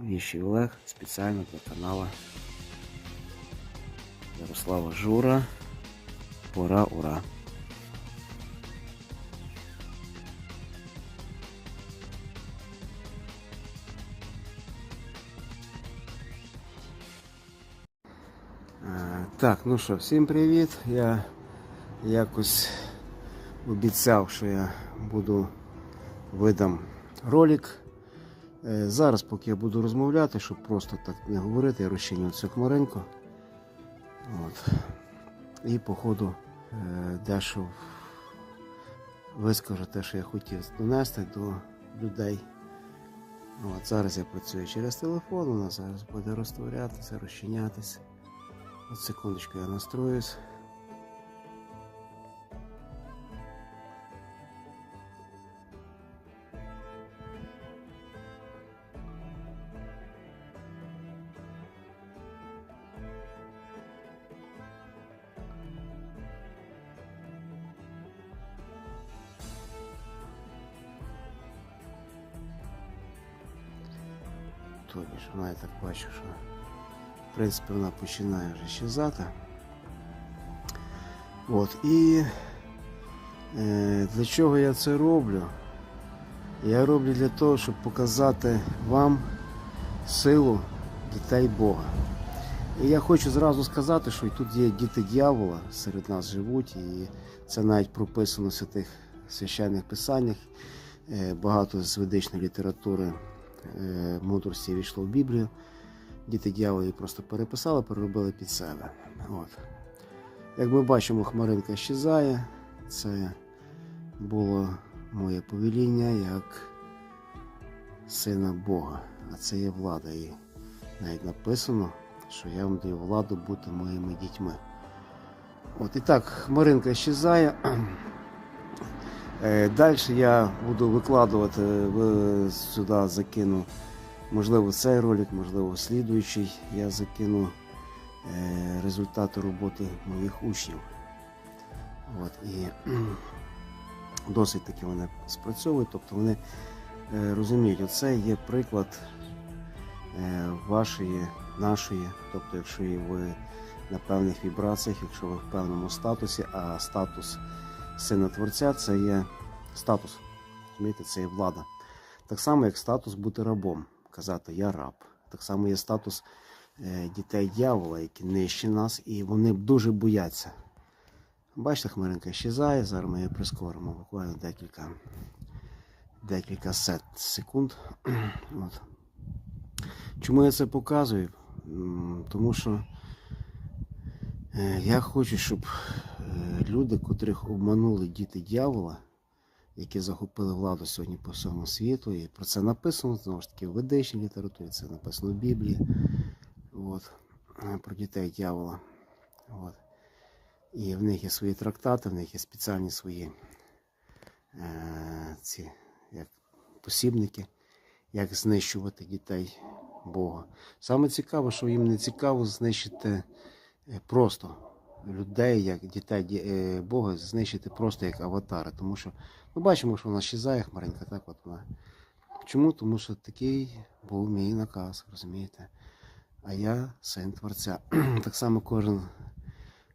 Віщий Олег спеціально для канала Ярослава Жура. Ура! Е, Так, ну що, всім привіт. Я якось обіцяв, що я буду видам ролик. Е, Зараз, поки я буду розмовляти, щоб просто так не говорити, я розчиню цю хмаринку. От. І по ходу е, дещо вискажу те, що я хотів донести до людей. От, зараз я працюю через телефон, вона зараз буде розтворятися, розчинятися. От секундочку я настроюсь. Бачу, що в принципі вона починає вже щезати. От, і е, для чого я це роблю? Я роблю для того, щоб показати вам силу дітей Бога. І я хочу зразу сказати, що тут є діти дьявола, серед нас живуть, і це навіть прописано в святих священних писаннях. Е, Багато з ведичної літератури е, мудрості війшло в Біблію. Діти дьявола її просто переписали, переробили під себе. От. Як ми бачимо, хмаринка щезає. Це було моє повеління як сина Бога. А це є влада. І навіть написано, що я вам даю владу бути моїми дітьми. От і так, хмаринка щезає. Далі я буду викладувати, сюди закину, можливо, цей ролик, можливо, слідуючий. Я закину е, результати роботи моїх учнів. От, і досить таки вони спрацьовують, тобто вони е, розуміють, оце є приклад е, вашої, нашої, тобто, якщо ви на певних вібраціях, якщо ви в певному статусі, а статус сина Творця це є статус. Розумієте, це є влада. Так само, як статус бути рабом, казати я раб. Так само є статус е, дітей дьявола, які нижчі нас, і вони дуже бояться. Бачите, хмаринка щезає, зараз ми її прискоримо буквально декілька, декілька сет, секунд. От. Чому я це показую? Тому що е, я хочу, щоб е, люди, котрих обманули діти дьявола, які захопили владу сьогодні по всьому світу, і про це написано, знову ж таки, в ведичній літературі, це написано в Біблії. От, е, про дітей дьявола. От. І в них є свої трактати, в них є спеціальні свої е, ці, як посібники, як знищувати дітей Бога. Саме цікаво, що їм не цікаво знищити е, просто людей, як дітей е, Бога, знищити просто як аватари. Тому що ми бачимо, що вона щезає, хмаринка, так от вона. Чому? Тому що такий був мій наказ, розумієте? А я син Творця. так само кожен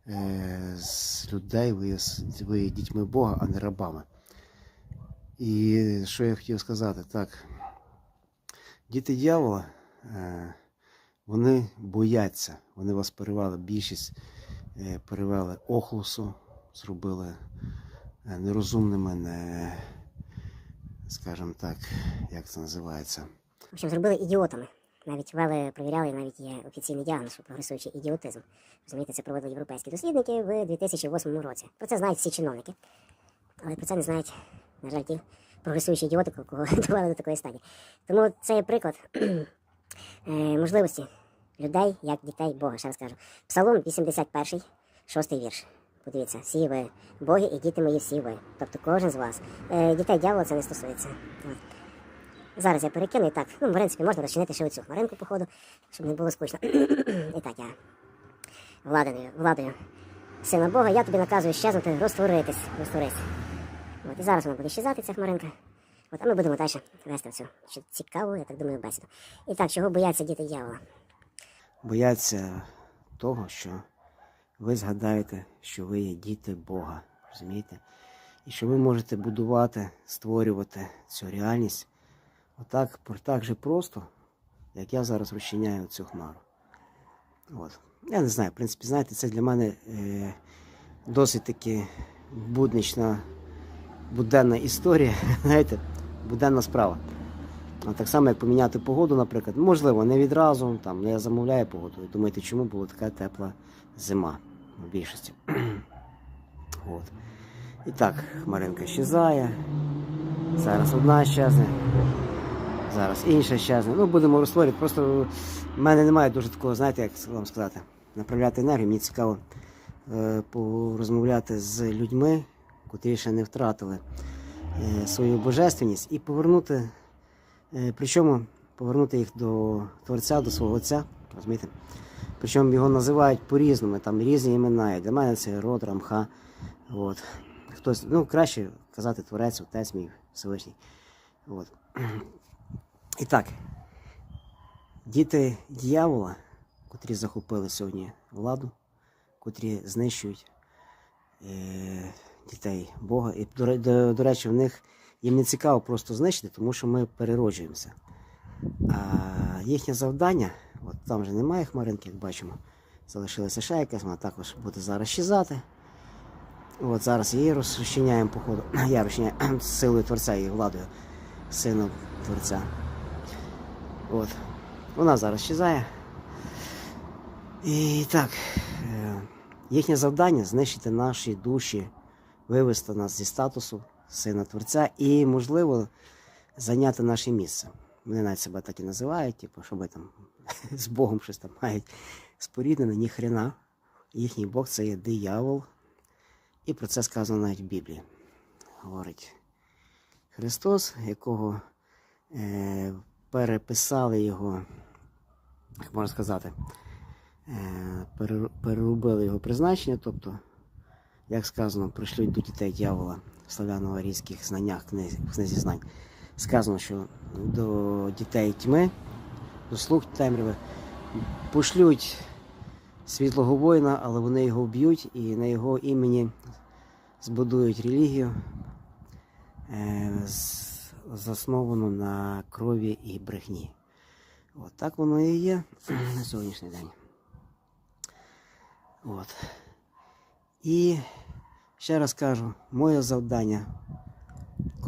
е, з людей, ви, ви є дітьми Бога, а не рабами. І що я хотів сказати, так. Діти дьявола, е, вони бояться, вони вас перевели, більшість е, перевели охлусу, зробили нерозумними, не, скажімо так, як це називається. В общем, зробили ідіотами. Навіть вели, провіряли, навіть є офіційний діагноз, прогресуючий ідіотизм. Розумієте, це проводили європейські дослідники в 2008 році. Про це знають всі чиновники. Але про це не знають, на жаль, ті прогресуючі ідіоти, кого довели до такої стадії. Тому це є приклад е, можливості людей як дітей Бога. Ще раз кажу. Псалом 81, 6 вірш. Подивіться, всі ви боги і діти мої всі ви. Тобто кожен з вас. Е, дітей дьявола це не стосується. От. Зараз я перекину і так. Ну, в принципі, можна розчинити ще оцю хмаринку, походу, щоб не було скучно. і так, я владою, владою сина Бога, я тобі наказую щезнути, розтворитись, розтворись. От, і зараз вона буде щезати, ця хмаринка. От, а ми будемо далі вести цю цікаву, я так думаю, бесіду. І так, чого бояться діти дьявола? Бояться того, що ви згадаєте, що ви є діти Бога. Розумієте? І що ви можете будувати, створювати цю реальність отак, так же просто, як я зараз розчиняю цю хмару. От. Я не знаю, в принципі, знаєте, це для мене е, досить таки буднична, буденна історія, знаєте, буденна справа. А так само, як поміняти погоду, наприклад, можливо, не відразу, там, ну, я замовляю погоду. Ви думаєте, чому була така тепла зима в більшості? От. І так, хмаринка щезає. Зараз одна щезне, зараз інша щезне. Ну, будемо розтворювати. Просто в мене немає дуже такого, знаєте, як вам сказати, направляти енергію. Мені цікаво е, порозмовляти з людьми, котрі ще не втратили е, свою божественність, і повернути Е, Причому повернути їх до Творця, до свого Отця, розумієте? Причому його називають по-різному, там різні імена. Для мене це род, рамха. От. Хтось, ну, краще казати Творець, Отець мій Всевишній. От. І так, діти дьявола, котрі захопили сьогодні владу, котрі знищують е, дітей Бога. І, до, до, до речі, в них їм не цікаво просто знищити, тому що ми перероджуємося. А їхнє завдання, от там вже немає хмаринки, як бачимо, залишилася якась, вона також буде зараз щезати. От зараз її розчиняємо, походу. Я розчиняю силою Творця і владою Сина Творця. От. Вона зараз щезає. І так, е, їхнє завдання знищити наші душі, вивести нас зі статусу сина Творця і, можливо, зайняти наше місце. Вони навіть себе так і називають, типу, що ми там з Богом щось там мають споріднене, ні хрена. Їхній Бог це є диявол. І про це сказано навіть в Біблії. Говорить Христос, якого е, переписали його, як можна сказати, е, перер- переробили його призначення, тобто як сказано, пришлють до дітей дьявола в славяно-арійських знаннях книзі, знань. Сказано, що до дітей тьми, слуг темряви пошлють світлого воїна, але вони його вб'ють і на його імені збудують релігію, е, засновану на крові і брехні. От так воно і є на сьогоднішній день. От. І ще раз кажу, моє завдання,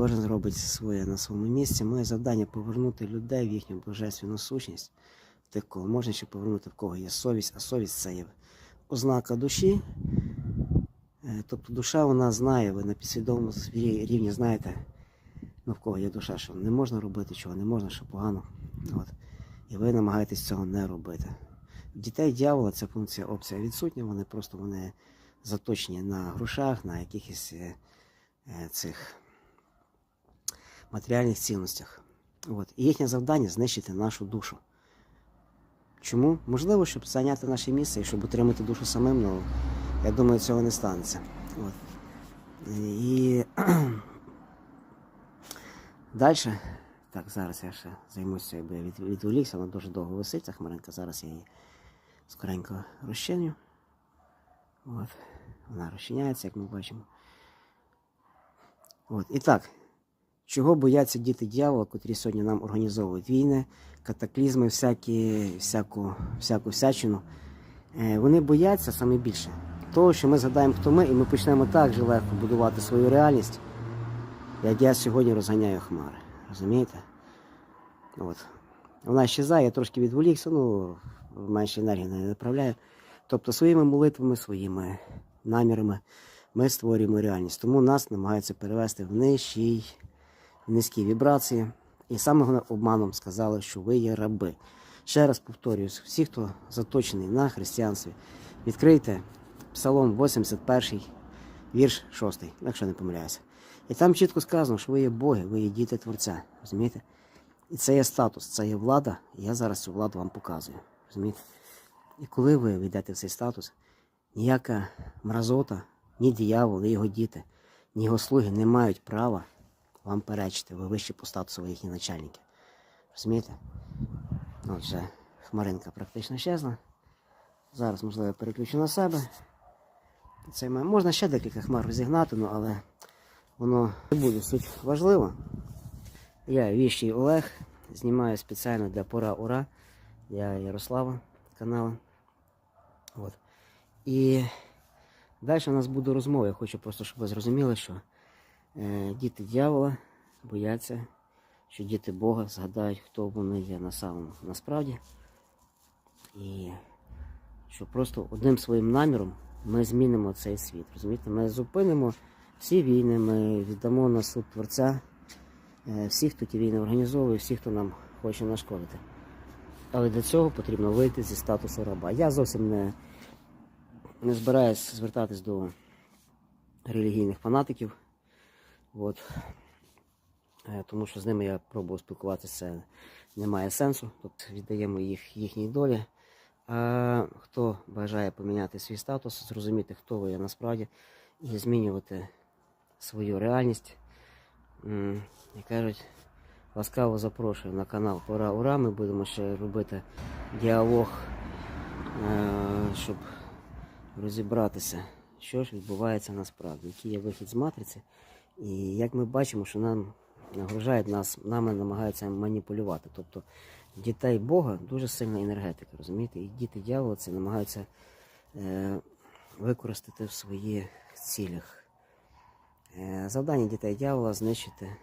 кожен зробить своє на своєму місці. Моє завдання повернути людей в їхню божественну сущність, тих, кого можна ще повернути, в кого є совість, а совість це є ознака душі. Е, Тобто душа вона знає, ви на підсвідомому рівні знаєте, ну в кого є душа, що не можна робити, чого не можна, що погано. От. І ви намагаєтесь цього не робити. Дітей дьявола ця функція опція відсутня, вони просто вони заточені на грошах, на якихось е, е, цих матеріальних цінностях. От. І їхнє завдання знищити нашу душу. Чому? Можливо, щоб зайняти наше місце і щоб отримати душу самим, але я думаю, цього не станеться. От. І далі. Так, зараз я ще займуся, бо я від, відволікся, вона дуже довго висить, ця хмаринка. Зараз я її скоренько розчиню. От. Вона розчиняється, як ми бачимо. От. І так, чого бояться діти дьявола, котрі сьогодні нам організовують війни, катаклізми, всякі, всяку, всяку всячину. Е, вони бояться саме більше того, що ми згадаємо, хто ми, і ми почнемо так же легко будувати свою реальність, як я сьогодні розганяю хмари. Розумієте? От. Вона щезає, я трошки відволікся, ну, менше енергії не направляю. Тобто своїми молитвами, своїми намірами ми створюємо реальність. Тому нас намагаються перевести в нижчій, в низькі вібрації. І саме головне обманом сказали, що ви є раби. Ще раз повторююсь, всі, хто заточений на християнстві, відкрийте Псалом 81, вірш 6, якщо не помиляюся. І там чітко сказано, що ви є боги, ви є діти Творця. Розумієте? І це є статус, це є влада, і я зараз цю владу вам показую. Розумієте? І коли ви війдете в цей статус, ніяка мразота, ні диявол, ні його діти, ні його слуги не мають права вам перечити, ви вищі по статусу їхні начальники. Розумієте? Отже, хмаринка практично щезла. Зараз, можливо, я переключу на себе. Це можна ще декілька хмар розігнати, ну, але воно не буде суть важливо. Я віщий Олег, знімаю спеціально для Пора Ура для Ярослава каналу. От. І далі у нас буде розмова. Я хочу просто, щоб ви зрозуміли, що діти дьявола бояться, що діти Бога згадають, хто вони є на самому насправді. І що просто одним своїм наміром ми змінимо цей світ. Розумієте? Ми зупинимо всі війни, ми віддамо на суд Творця е, всіх, хто ті війни організовує, всіх, хто нам хоче нашкодити. Але для цього потрібно вийти зі статусу раба. Я зовсім не, не збираюсь звертатись до релігійних фанатиків. От. Е, Тому що з ними я пробував спілкуватися, це не має сенсу. Тобто віддаємо їх їхній долі. А хто бажає поміняти свій статус, зрозуміти, хто ви є насправді, і змінювати свою реальність, як кажуть, ласкаво запрошую на канал Пора Ура. Ми будемо ще робити діалог, е, щоб розібратися, що ж відбувається насправді, який є вихід з матриці. І як ми бачимо, що нам нагружають нас, нами намагаються маніпулювати. Тобто дітей Бога дуже сильна енергетика, розумієте? І діти дьявола це намагаються е, використати в своїх цілях. Е, завдання дітей дьявола знищити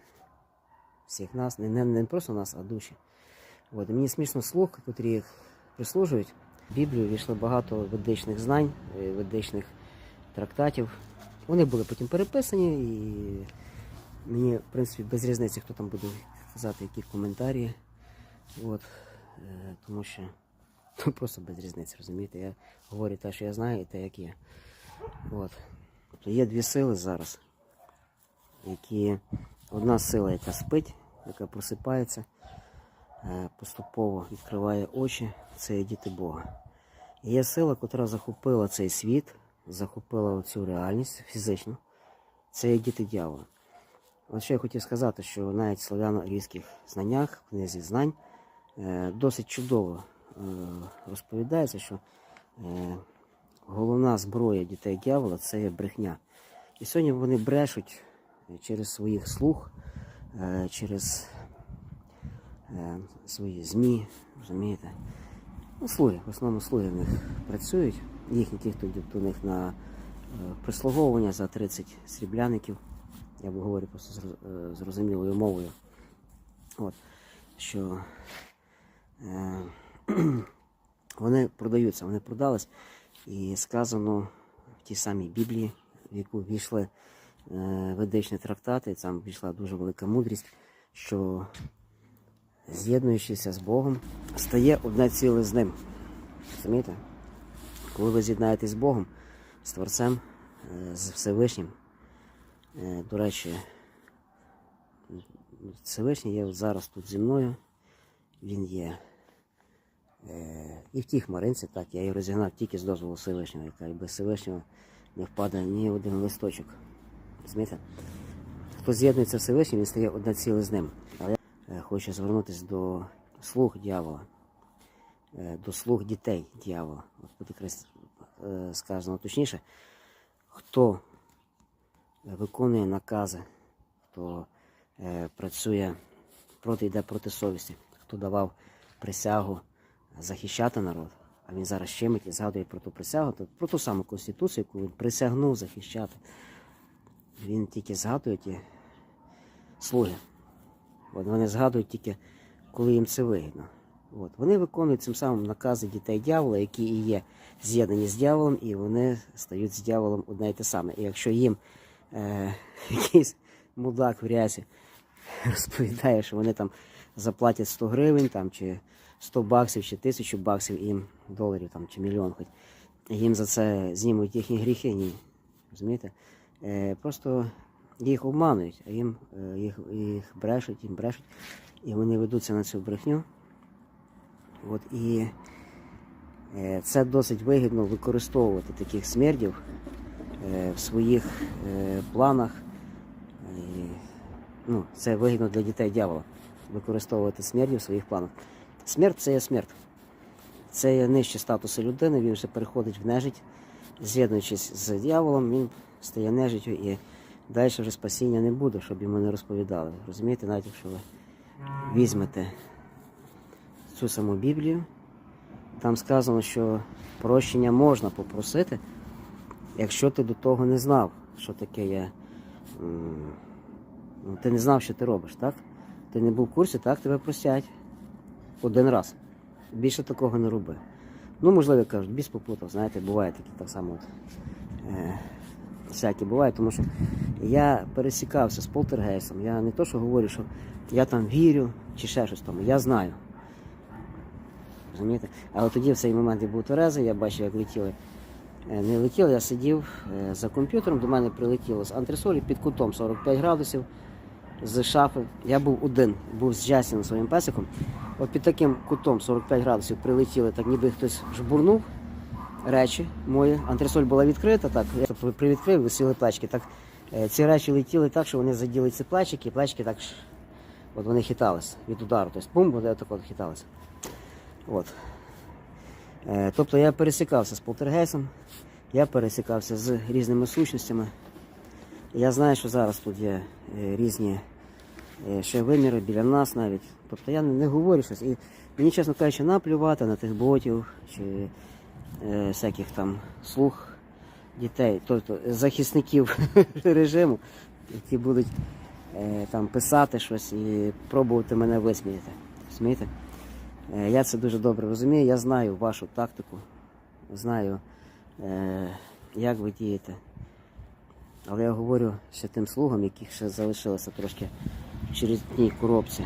всіх нас, не, не, не просто нас, а душі. От, мені смішно слух, котрі їх прислужують. В Біблію війшло багато ведичних знань, е, ведичних трактатів. Вони були потім переписані, і мені, в принципі, без різниці, хто там буде казати, які коментарі. От, е, тому що ну, просто без різниці, розумієте? Я говорю те, що я знаю, і те, як є. От. Тобто є дві сили зараз, які одна сила, яка спить, яка просипається, е, поступово відкриває очі, це є діти Бога. І є сила, яка захопила цей світ, захопила цю реальність фізичну. Це є діти дьявола. От що я хотів сказати, що навіть в славяно-арійських знаннях, в книзі знань, е, досить чудово е, розповідається, що е, головна зброя дітей дьявола це є брехня. І сьогодні вони брешуть через своїх слух, через свої ЗМІ, розумієте? Ну, слуги, в основному слуги в них працюють. Ті, хто до них на е, прислуговування за 30 срібляників. Я би говорю просто е, зрозумілою мовою. От, що е, вони продаються, вони продались. І сказано в тій самій Біблії, в яку війшли е, ведичні трактати, там війшла дуже велика мудрість, що з'єднуючися з Богом, стає одне ціле з ним. Розумієте? Коли ви з'єднаєтесь з Богом, з Творцем, е, з Всевишнім, е, до речі, Всевишній є зараз тут зі мною, він є е, і в тій хмаринці, так, я її розігнав тільки з дозволу Всевишнього, яка і без Всевишнього не впаде ні один листочок. Розумієте? Хто з'єднується Всевишнім, він стає одне ціле з ним. Але я хочу звернутися до слуг дьявола, до слуг дітей дьявола. От тут якраз е, сказано точніше, хто виконує накази, хто е, працює проти йде проти совісті, хто давав присягу захищати народ, а він зараз щемить і згадує про ту присягу, про ту саму конституцію, яку він присягнув захищати. Він тільки згадує ті слуги. Вони згадують тільки, коли їм це вигідно. От. Вони виконують цим самим накази дітей дьявола, які і є з'єднані з дьяволом, і вони стають з дьяволом одне й те саме. І якщо їм е, якийсь мудак в рясі розповідає, що вони там заплатять 100 гривень там, чи 100 баксів, чи 1000 баксів їм доларів там, чи мільйон хоч, їм за це знімуть їхні гріхи, ні. Розумієте? Е, просто їх обманують, а їм е, їх, їх брешуть, їм брешуть, і вони ведуться на цю брехню. От, і е, це досить вигідно використовувати таких смердів е, в своїх е, планах. І ну, це вигідно для дітей дьявола. Використовувати смерть в своїх планах. Смерть це є смерть. Це є нижче статусу людини, він вже переходить в нежить, з'єднуючись з дьяволом, він стає нежиттю і далі вже спасіння не буде, щоб йому не розповідали. Розумієте, навіть якщо ви візьмете цю саму Біблію, там сказано, що прощення можна попросити, якщо ти до того не знав, що таке є. ну, Ти не знав, що ти робиш, так? Ти не був в курсі, так тебе простять. Один раз. Більше такого не роби. Ну, можливо, кажуть, біс попутав, знаєте, буває такі так само. От, е, всякі буває, тому що я пересікався з полтергейсом. Я не то, що говорю, що я там вірю чи ще щось тому. Я знаю. Розумієте? Але тоді в цей момент я був тверезий, я бачив, як летіли. Е, Не летіли, я сидів е, за комп'ютером, до мене прилетіло з антресолі під кутом 45 градусів з шафи. Я був один, був з Джасіном своїм песиком. От під таким кутом 45 градусів прилетіли, так ніби хтось жбурнув речі мої. Антресоль була відкрита, так я привідкрив, висіли плечки. Так, е, ці речі летіли так, що вони заділи ці плечики, і плечки так от вони хитались від удару. Тобто бум, вони так от хиталися. От. Е, Тобто я пересікався з полтергейсом, я пересікався з різними сущностями. Я знаю, що зараз тут є е, різні е, ще виміри біля нас навіть. Тобто я не, говорю щось. І мені, чесно кажучи, наплювати на тих ботів чи е, всяких там слух дітей, тобто захисників режиму, які будуть е, там писати щось і пробувати мене висміяти. Розумієте? Е, Я це дуже добре розумію. Я знаю вашу тактику, знаю, е, як ви дієте. Але я говорю ще тим слугам, яких ще залишилося трошки в чередній коробці.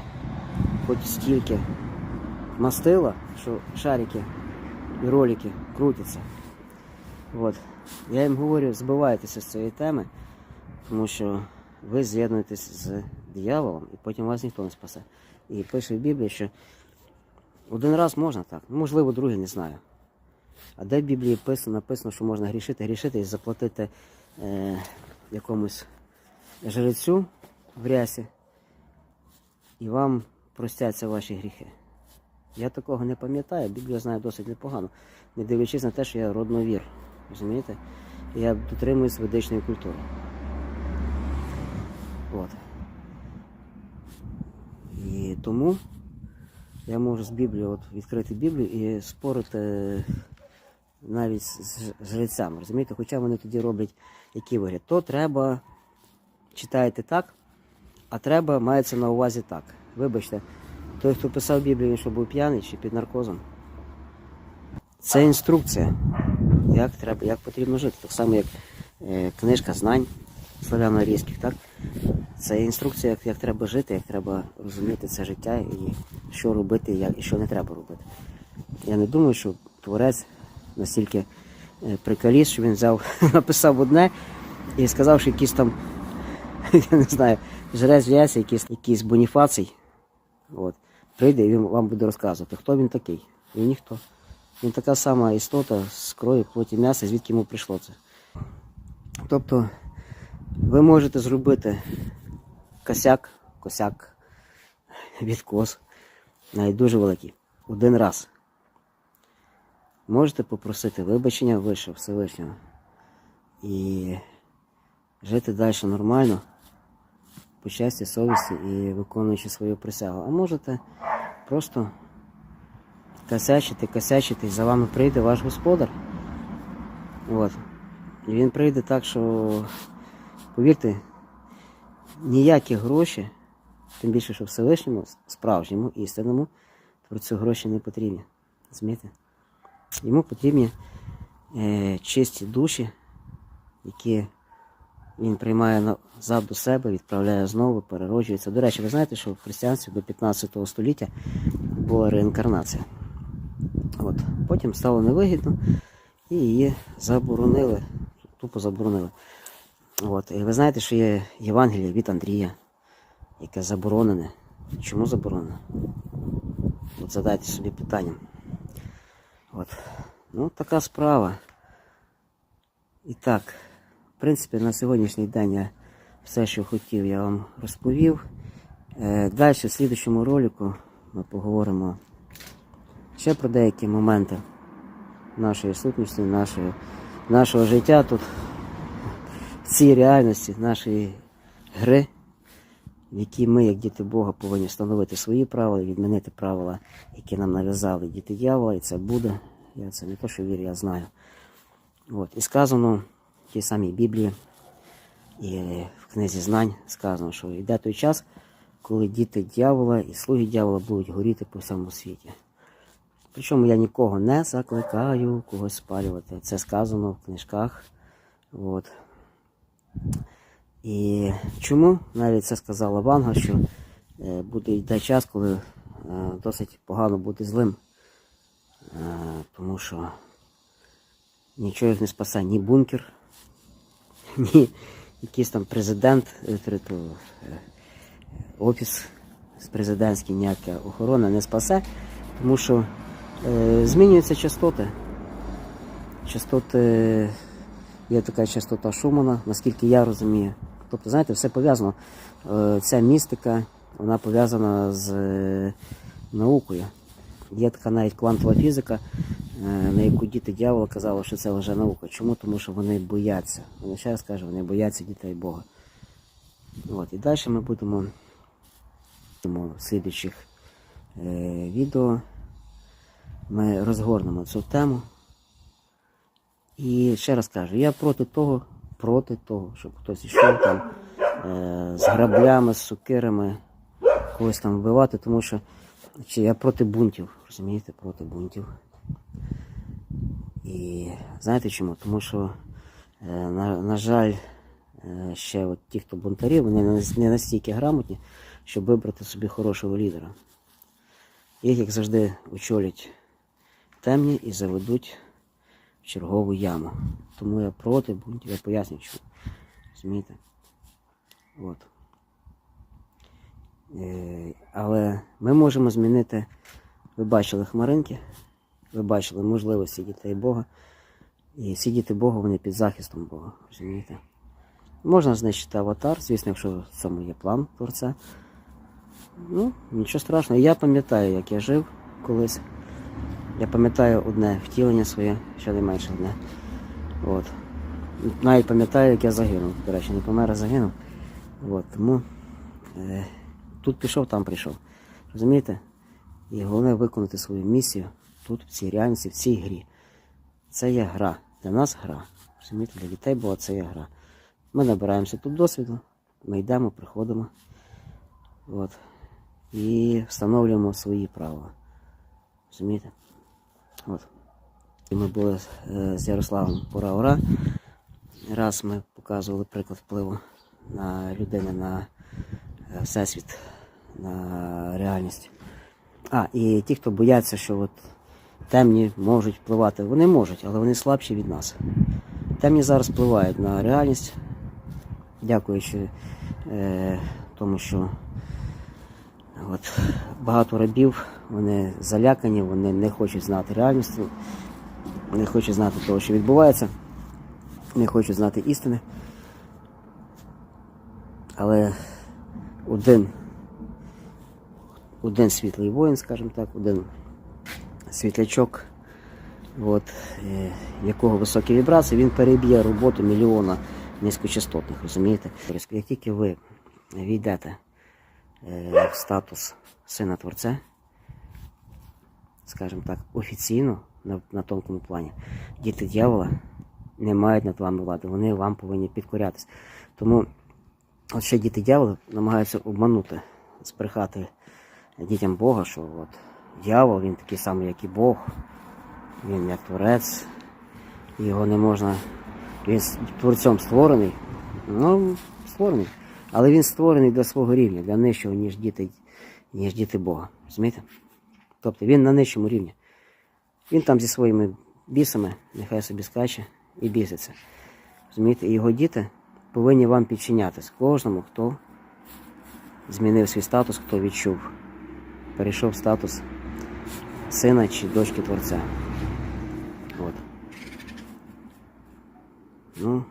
Хоч стільки мастила, що шарики і ролики крутяться. От. Я їм говорю, збивайтеся з цієї теми, тому що ви з'єднуєтесь з дияволом і потім вас ніхто не спасе. І пише в Біблії, що один раз можна так, ну, можливо, другий не знаю. А де в Біблії писано, написано, що можна грішити, грішити і заплатити е, якомусь жрецю в рясі, і вам простяться ваші гріхи. Я такого не пам'ятаю, Біблію знаю досить непогано, не дивлячись на те, що я родновір. Розумієте? Я дотримуюсь ведичної культури. От. І тому я можу з Біблії от, відкрити Біблію і спорити навіть з жрецями. Розумієте? Хоча вони тоді роблять який вигляд. То треба читаєте так, а треба мається на увазі так. Вибачте, той, хто писав Біблію, він що був п'яний чи під наркозом. Це інструкція, як треба, як потрібно жити. Так само, як е, книжка знань славяно-арійських, так? Це інструкція, як, як треба жити, як треба розуміти це життя і що робити, як, і що не треба робити. Я не думаю, що творець настільки е, приколіст, що він взяв, написав одне і сказав, що якийсь там, я не знаю, жрець в'ясі, якийсь, якийсь боніфацій, от, прийде і він вам буде розказувати, хто він такий. Він ніхто. Він така сама істота з крові, плоті м'яса, звідки йому прийшло це. Тобто ви можете зробити косяк, косяк, відкос, навіть дуже великий, один раз. Можете попросити вибачення вище Всевишнього і жити далі нормально, по щасті, совісті і виконуючи свою присягу. А можете просто косячити, косячити, і за вами прийде ваш господар. От. І він прийде так, що, повірте, ніякі гроші, тим більше, що Всевишньому, справжньому, істинному, ці гроші не потрібні. Розумієте? Йому потрібні е, чисті душі, які він приймає назад до себе, відправляє знову, перероджується. До речі, ви знаєте, що в християнстві до 15 століття була реінкарнація. От. Потім стало невигідно і її заборонили, тупо заборонили. От. І ви знаєте, що є Євангеліє від Андрія, яке заборонене. Чому заборонене? От задайте собі питання. От. Ну, така справа. І так, в принципі, на сьогоднішній день я Все, що хотів, я вам розповів. Е, Далі в слідчому ролику ми поговоримо ще про деякі моменти нашої сутності, нашої, нашого життя тут, в цій реальності, нашої гри, в якій ми, як діти Бога, повинні встановити свої правила, відмінити правила, які нам нав'язали діти дьявола, і це буде. Я це не то, що вірю, я знаю. От. І сказано в тій самій Біблії і в книзі знань сказано, що йде той час, коли діти дьявола і слуги дьявола будуть горіти по всьому світі. Причому я нікого не закликаю когось спалювати. Це сказано в книжках. От. І чому навіть це сказала Ванга, що е, буде йде час, коли е, досить погано бути злим. Е, тому що нічого їх не спасе ні бункер, ні якийсь там президент, офіс з президентський, ніяка охорона не спасе, тому що змінюються частоти. Частоти, є така частота Шумана, наскільки я розумію. Тобто, знаєте, все пов'язано. Е, ця містика, вона пов'язана з е, наукою. Є така навіть квантова фізика, е, на яку діти дьявола казали, що це вже наука. Чому? Тому що вони бояться. Вони ще раз кажу, вони бояться дітей Бога. От, і далі ми будемо в слідуючих е, відео. Ми розгорнемо цю тему. І ще раз кажу, я проти того, проти того, щоб хтось йшов там е, з граблями, з сукирами, когось там вбивати, тому що чи я проти бунтів, розумієте, проти бунтів. І знаєте чому? Тому що, е, на, на жаль, е, ще от ті, хто бунтарі, вони не настільки грамотні, щоб вибрати собі хорошого лідера. Їх, як завжди, очолять темні і заведуть чергову яму. Тому я проти бунтів, я поясню чому. Розумієте? От. Е, але ми можемо змінити. Ви бачили хмаринки, ви бачили можливості дітей Бога. І всі діти Бога, вони під захистом Бога. Розумієте? Можна знищити аватар, звісно, якщо в цьому є план творця. Ну, нічого страшного. Я пам'ятаю, як я жив колись. Я пам'ятаю одне втілення своє, щонайменше одне. От. Навіть пам'ятаю, як я загинув. До речі, не помер, а загинув. От, тому е, тут пішов, там прийшов. Розумієте? І головне виконати свою місію тут, в цій реальності, в цій грі. Це є гра. Для нас гра. Розумієте, для дітей була це є гра. Ми набираємося тут досвіду, ми йдемо, приходимо. От. І встановлюємо свої правила. Розумієте? От. І ми були е, з Ярославом Пора Ура. Раз ми показували приклад впливу на людину, на е, всесвіт, на реальність. А, і ті, хто бояться, що от темні можуть впливати, вони можуть, але вони слабші від нас. Темні зараз впливають на реальність, дякуючи е, тому, що от, багато рабів вони залякані, вони не хочуть знати реальність, не хочуть знати того, що відбувається, не хочуть знати істини. Але один, один світлий воїн, скажімо так, один світлячок, от, е, якого високі вібрації, він переб'є роботу мільйона низькочастотних, розумієте? Як тільки ви війдете е, в статус сина Творця, скажімо так, офіційно на, на тонкому плані, діти дьявола не мають над вами влади, вони вам повинні підкорятись. Тому от ще діти дьявола намагаються обманути, збрехати дітям Бога, що от дьявол, він такий самий, як і Бог, він як творець, його не можна. Він творцем створений, ну, створений. Але він створений для свого рівня, для нижчого, ніж діти, ніж діти Бога. Розумієте? Тобто він на нижчому рівні. Він там зі своїми бісами, нехай собі скаче і біситься. Розумієте? Його діти повинні вам підчинятись кожному, хто змінив свій статус, хто відчув, перейшов статус сина чи дочки Творця. От. Ну,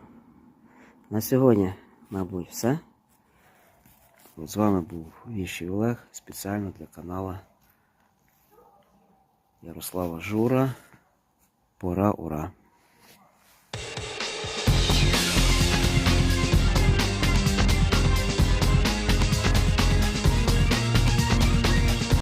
на сьогодні мабуть, все. От з вами був Віщий Олег спеціально для канала Ярослава Жура. Пора, ура!